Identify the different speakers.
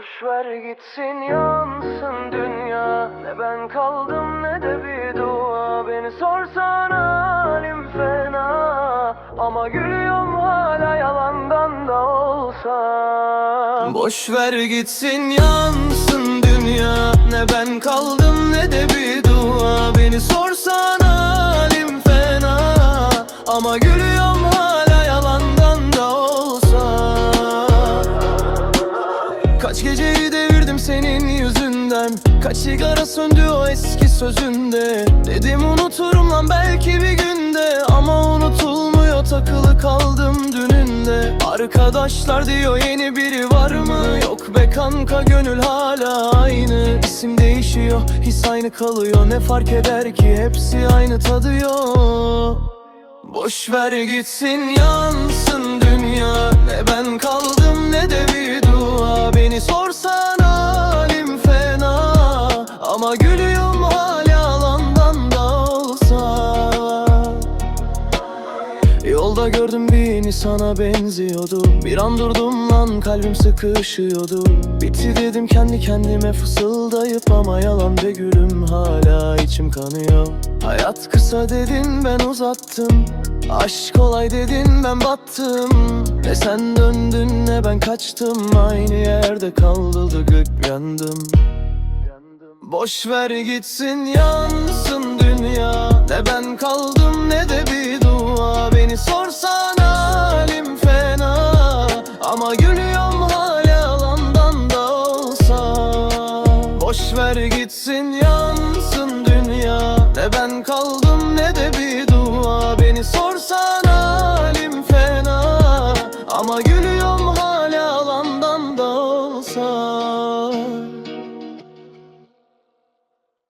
Speaker 1: Boş ver gitsin yansın dünya. Ne ben kaldım ne de bir dua. Beni sorsan halim fena. Ama gülüyorum hala yalandan da olsa. Boş ver gitsin yansın dünya. Ne ben kaldım ne de bir dua. Beni sorsan halim fena. Ama gülüyorum Kaç geceyi devirdim senin yüzünden? Kaç sigara söndü o eski sözünde? Dedim unuturum lan belki bir günde. Ama unutulmuyor takılı kaldım dününde. Arkadaşlar diyor yeni biri var mı? Yok be kanka gönül hala aynı. İsim değişiyor his aynı kalıyor. Ne fark eder ki? Hepsi aynı tadıyor. Boş ver gitsin yansın dünya. Ne ben kaldım ne de bir gördüm birini sana benziyordu. Bir an durdum lan kalbim sıkışıyordu. Bitti dedim kendi kendime fısıldayıp Ama yalan be gülüm hala içim kanıyor. Hayat kısa dedin ben uzattım. Aşk kolay dedin ben battım. Ne sen döndün ne ben kaçtım. Aynı yerde kaldık yandım. Boş ver gitsin yansın dünya. Ne ben kaldım ne Ama gülüyorum hala yalandan da olsa. Boş ver gitsin yansın dünya. Ne ben kaldım ne de bir dua. Beni sorsan halim fena. Ama gülüyorum hala yalandan da olsa